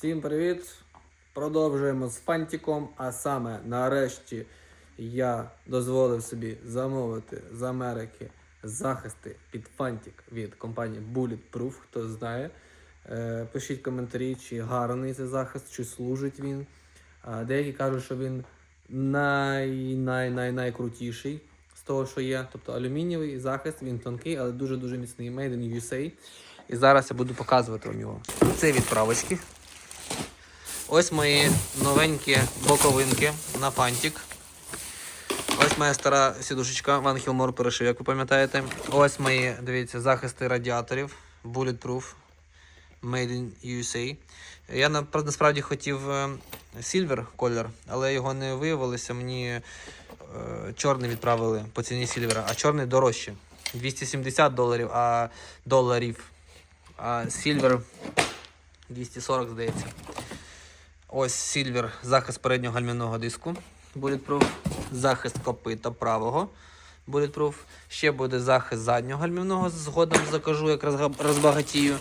Всім привіт! Продовжуємо з фантиком. А саме нарешті я дозволив собі замовити з Америки захисти під фантик від компанії Bulletproof, хто знає. Е, Пишіть коментарі, чи гарний цей захист, чи служить він. Деякі кажуть, що він най, най, най, найкрутіший з того, що є. Тобто алюмінієвий захист, він тонкий, але дуже-дуже міцний. Made in USA. І зараз я буду показувати вам його. Це відправочки. Ось мої новенькі боковинки на фантик. Ось моя стара сідушечка Ван Хілмор перешив, як ви пам'ятаєте. Ось мої, дивіться, захисти радіаторів Bulletproof Made in USA. Я насправді хотів сільвер колір, але його не виявилося. Мені е, чорний відправили по ціні сільвера, а чорний дорожче. 270 доларів, а доларів. А сільвер 240, здається. Ось сільвер, захист переднього гальмівного диску. Bulletproof. Захист копита правого. Bulletproof. Ще буде захист заднього гальмівного. Згодом закажу, як розбагатію.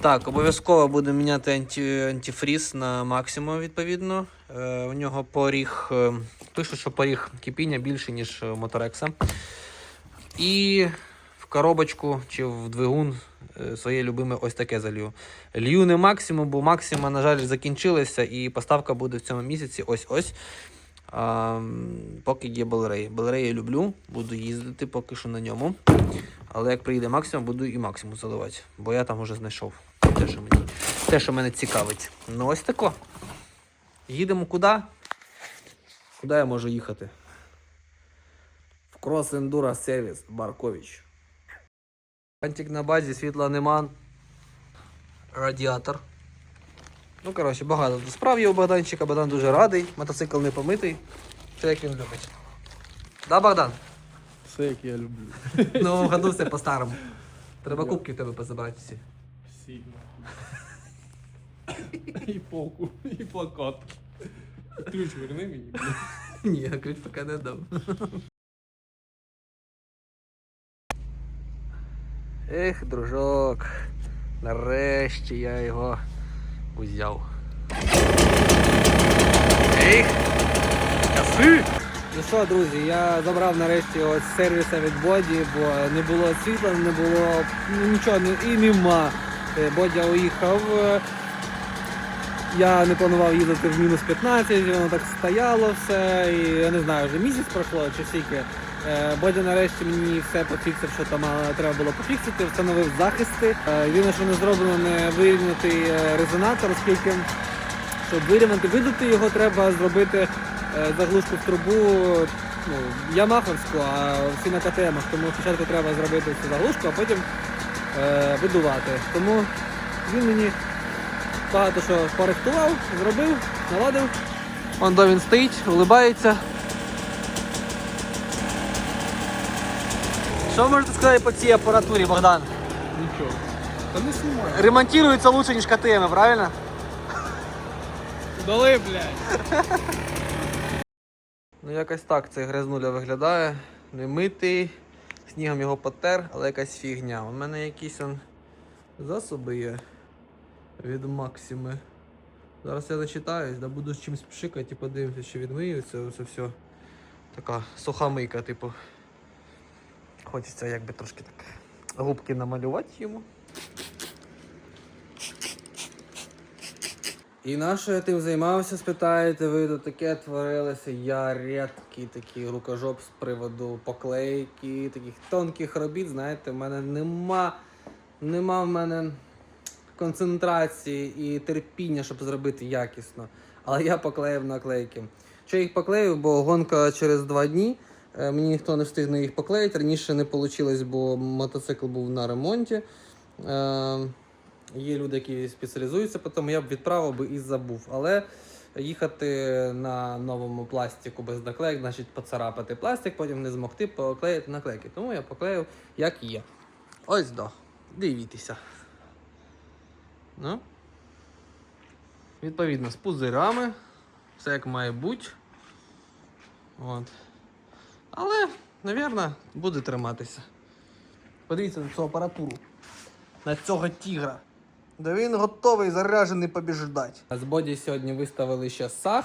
Так, обов'язково буду міняти анті, антифріз на максимум, відповідно. Е, у нього поріг. Е, пишуть, що поріг кипіння більший, ніж Моторекса. І коробочку чи в двигун е, своє любиме ось таке залью. Лью не максимум, бо максима, на жаль, закінчилася, і поставка буде в цьому місяці ось-ось. А, поки є Белрей. Белрей я люблю, буду їздити поки що на ньому. Але як приїде максимум, буду і максимум заливати, бо я там вже знайшов те, що мені, те, що мене цікавить. Ну ось тако. Їдемо куди? Куди я можу їхати? В Крос Ендура Сервіс Баркович. Антик на базі, світла нема. Радіатор. Ну, коротше, багато справ є у Богданчика. Богдан дуже радий. Мотоцикл не помитий. Все як він любить. Да, Богдан? Все, як я люблю. В новому году все по-старому. Треба кубки в тебе позабрати всі. Всі. І полку, і плакат. Ключ верни мені. Ні, я ключ поки не дам. Ех, дружок. Нарешті я його узяв. Ех! Каси! Ну що, друзі, я забрав нарешті ось сервіса від Боді, бо не було світла, не було ну, нічого і нема. Е, Бодя уїхав. е, я не планував їздити в мінус 15, воно так стояло все, і я не знаю, вже місяць пройшло чи скільки. Е, Бодя нарешті мені все пофіксив, що там е, треба було пофіксити, встановив захисти. Єдине, що не зроблено, не вирівняти е, резонатор, оскільки щоб вирівняти, видати його, треба зробити заглушку в трубу ну, ямаховську, а всі на КТМах. Тому спочатку треба зробити цю заглушку, а потім е, видувати. Тому він мені багато що порихтував, зробив, наладив. Де він стоїть, улибається. Що ви можете сказати по цій апаратурі, Богдан? Нічого. Та не знімай. Ремонтується лучше, ніж КТМ, правильно? Дали, блядь. Ну якось так цей грязнуля виглядає. Не митий, снігом його потер, але якась фігня. У мене якісь он засоби є від Максими. Зараз я зачитаюсь, да буду з чимось пшикати і подивимося, чи відмиються. Це все така суха мийка, типу. Хочеться якби трошки так губки намалювати йому. І на що я тим займався, спитаєте, ви тут таке творилося. Я рідкий такий рукожоп з приводу поклейки, таких тонких робіт. Знаєте, в мене нема, нема в мене концентрації і терпіння, щоб зробити якісно. Але я поклеїв наклейки. Що їх поклеїв, бо гонка через два дні. Е, Мені ніхто не встигне їх поклеїти. Раніше не вийшло, бо мотоцикл був на ремонті. Е, Є люди, які спеціалізуються, по тому я б відправив би і забув. Але їхати на новому пластику без наклеїк, значить поцарапати пластик, потім не змогти поклеїти наклейки. Тому я поклеїв як є. Ось до. Дивіться. Ну. Відповідно, з пузирями. Все як має бути. От. Але, напевно, буде триматися. Подивіться на цю апаратуру. На цього тігра. Да він готовий, заряджений побіждати. З боді сьогодні виставили ще саг.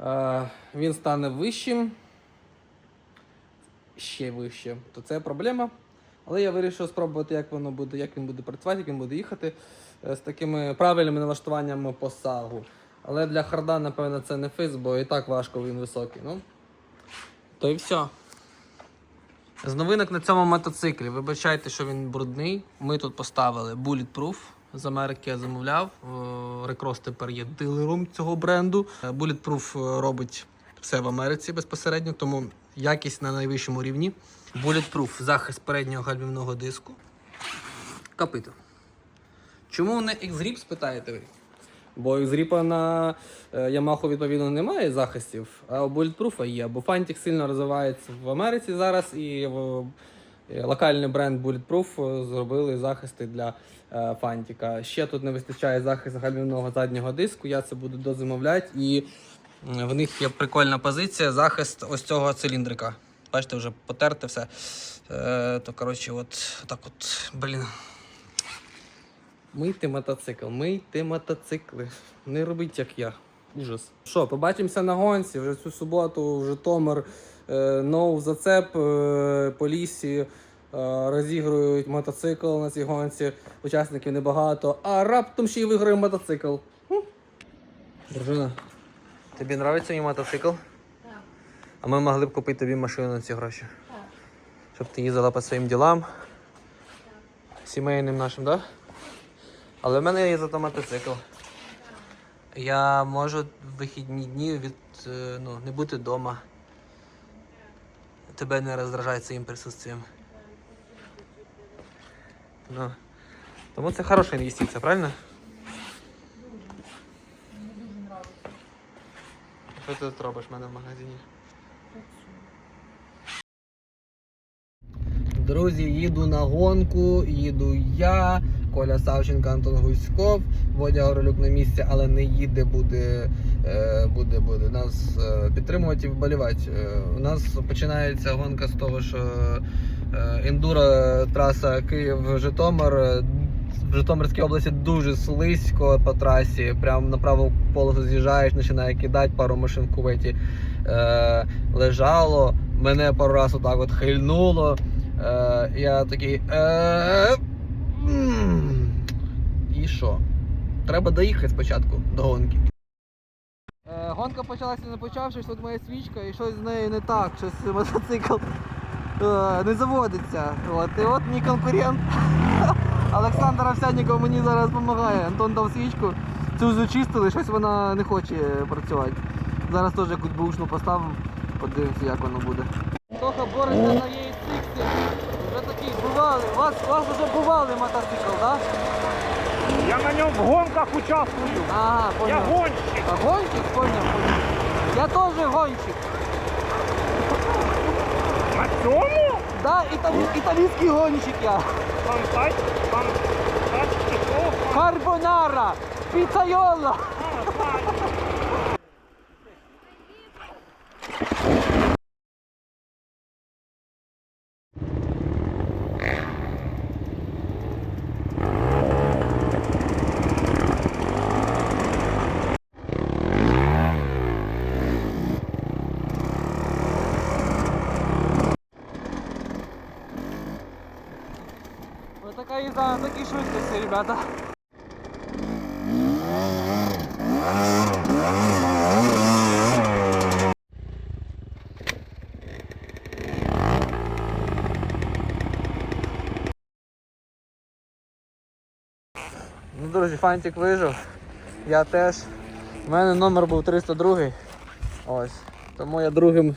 Е, він стане вищим. Ще вище. То це проблема. Але я вирішив спробувати, як воно буде, як він буде працювати, як він буде їхати е, з такими правильними налаштуваннями по сагу. Але для харда, напевно, це не физ, бо і так важко він високий. Ну, то і все. З новинок на цьому мотоциклі. Вибачайте, що він брудний. Ми тут поставили Bulletproof. З Америки я замовляв. Е, Recross тепер є дилером цього бренду. Е, Bulletproof е, робить все в Америці безпосередньо, тому якість на найвищому рівні. Bulletproof захист переднього гальмівного диску. Капито. Чому не X-Grip, спитаєте ви? Бо X-Grip на е, Yamaha відповідно немає захистів, а у Bulletproof є. Бо Fantic сильно розвивається в Америці зараз і е, локальний бренд Bulletproof е, зробили захисти для Фантіка. Ще тут не вистачає захисту гальмівного заднього диску. Я це буду дозамовляти. І в них є прикольна позиція захист ось цього циліндрика. Бачите, вже потерте все. Е, то коротше, от так от, блін. Мийте мотоцикл, мийте мотоцикли. Не робіть як я. Ужас. Що, побачимося на гонці. Вже цю суботу в Житомир е, ноу зацеп е, по лісі. е, Розігрують мотоцикл на цій гонці. Учасників небагато, а раптом ще й виграє мотоцикл. Хм. Дружина, тобі подобається мій мотоцикл? Так. А ми могли б купити тобі машину на ці гроші. Так. Щоб ти їздила по своїм ділам. Сімейним нашим, так? Да? Але в мене є зато мотоцикл. Я можу в вихідні дні від, е, ну, не бути вдома. Тебе не роздражає своїм присутствием. Ну. Тому це хороша інвестиція, правильно? Що ти тут робиш в мене в магазині? Друзі, їду на гонку, їду я, Коля Савченко, Антон Гуськов, Водя Горолюк на місці, але не їде, буде, е, буде, буде нас е, підтримувати і вболівати. Е, у нас починається гонка з того, що е, ендуро траса Київ-Житомир. В Житомирській області дуже слизько по трасі. Прямо на праву полосу з'їжджаєш, починає кидати пару машин в куветі. Е, лежало, мене пару раз отак от хильнуло. Е, я такий. Е, і що? Треба доїхати спочатку до гонки. Е, гонка почалася не почавшись, тут моя свічка і щось з нею не так, щось мотоцикл е, не заводиться. От, і от мій конкурент. Олександр Овсянніков мені зараз допомагає. Антон дав свічку. Цю зачистили, щось вона не хоче працювати. Зараз теж якусь бушну поставимо, подивимося, як воно буде. Тоха бореться на її сиксі. Вже такий бували. Вас, вас вже бували мотоцикл, так? Я на ньому в гонках участвую. Ага, Я гонщик. А гонщик? Понял, понял. Я тоже гонщик. На цьому? Да, італі... італійський гонщик я. Фантач, фантач, що? Карбонара! Піцайола! Вот такая езда на швидкости, ребята. Ну, друзі, фантик вижив. Я теж. У мене номер був 302. Ось. Тому я другим.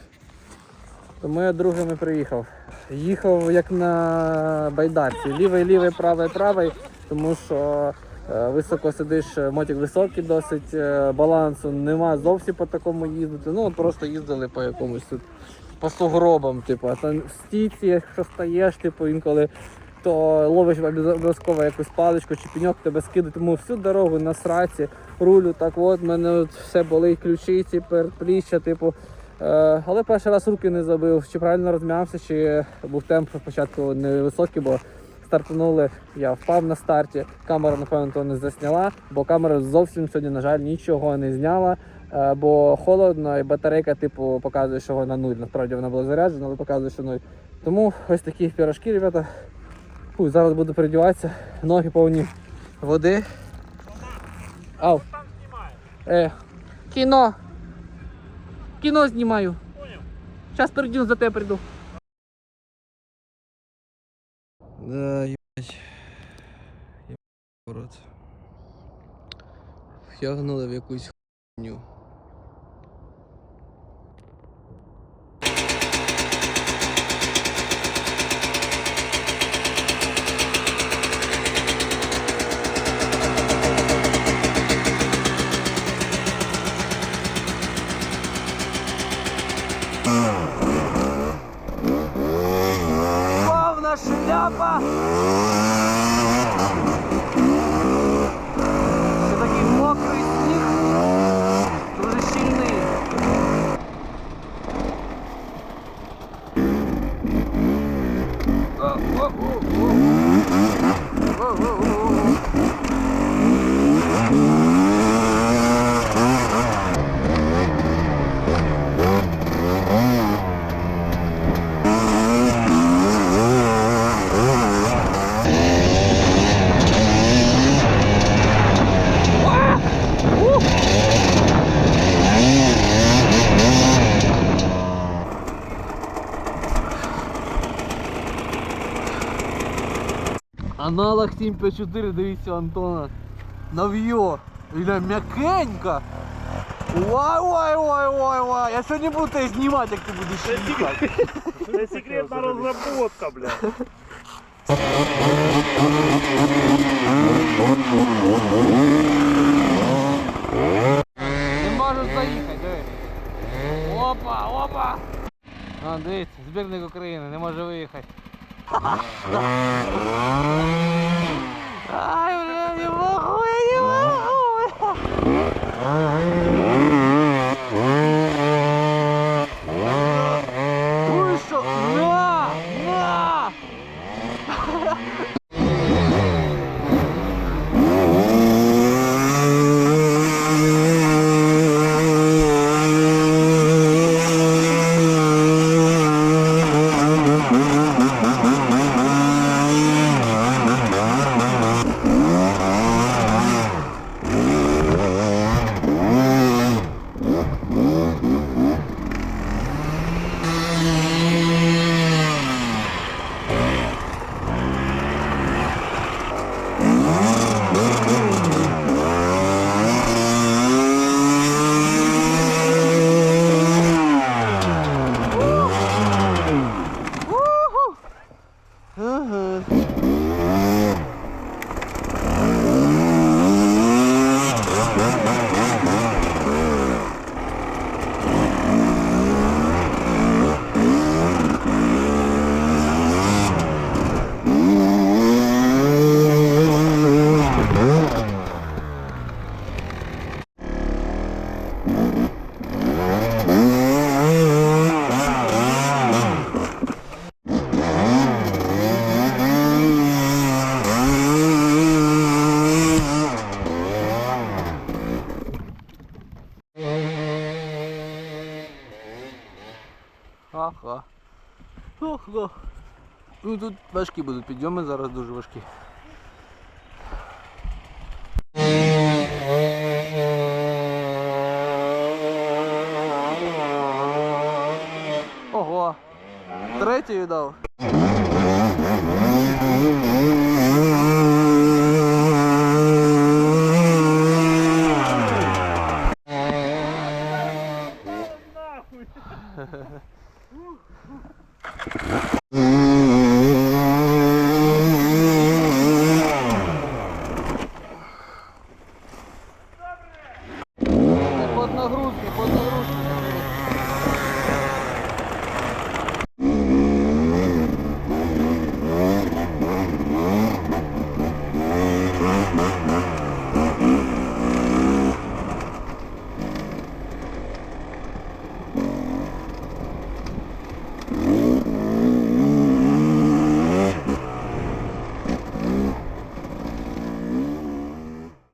Тому я другим і приїхав. Їхав як на байдарці. Лівий, лівий, правий, правий, тому що е, високо сидиш, мотик високий досить, е, балансу нема зовсім по такому їздити. Ну просто їздили по якомусь по сугробам, типу, а там в стійці, якщо стаєш, типу, інколи то ловиш обов'язково якусь паличку чи пеньок тебе скидає, тому всю дорогу на сраці, рулю, так от, мене от все болить, ключиці, передпліччя, типу. Е, але перший раз руки не забив, чи правильно розм'явся, чи був темп спочатку невисокий, бо стартанули, я впав на старті. Камера, напевно, того не засняла, бо камера зовсім сьогодні, на жаль, нічого не зняла. е, Бо холодно і батарейка, типу, показує, що вона нуль. Насправді вона була заряджена, але показує, що нуль. Тому ось такі пірожки, ребята. Фу, зараз буду передіватися. Ноги повні води. Ау. Е, кіно. Кіно знімаю. Зараз перейду за тебе прийду. Да, ебать. Ебать. Втягнули в якусь хуйню. 八 754, дивіться, Антона. Нав'йо. М'якенька. Вай, вай, вай, вай, вай. Я сьогодні буду тебе знімати, як ти будеш їхати. Це секретна розработка, бля. Не можу заїхати, диви. Опа, опа. А, дивіться, збірник України не може виїхати. Ага. Ну тут важкі будуть підйоми, зараз дуже важкі. Ого. Третій дав. нагрузки, под нагрузки.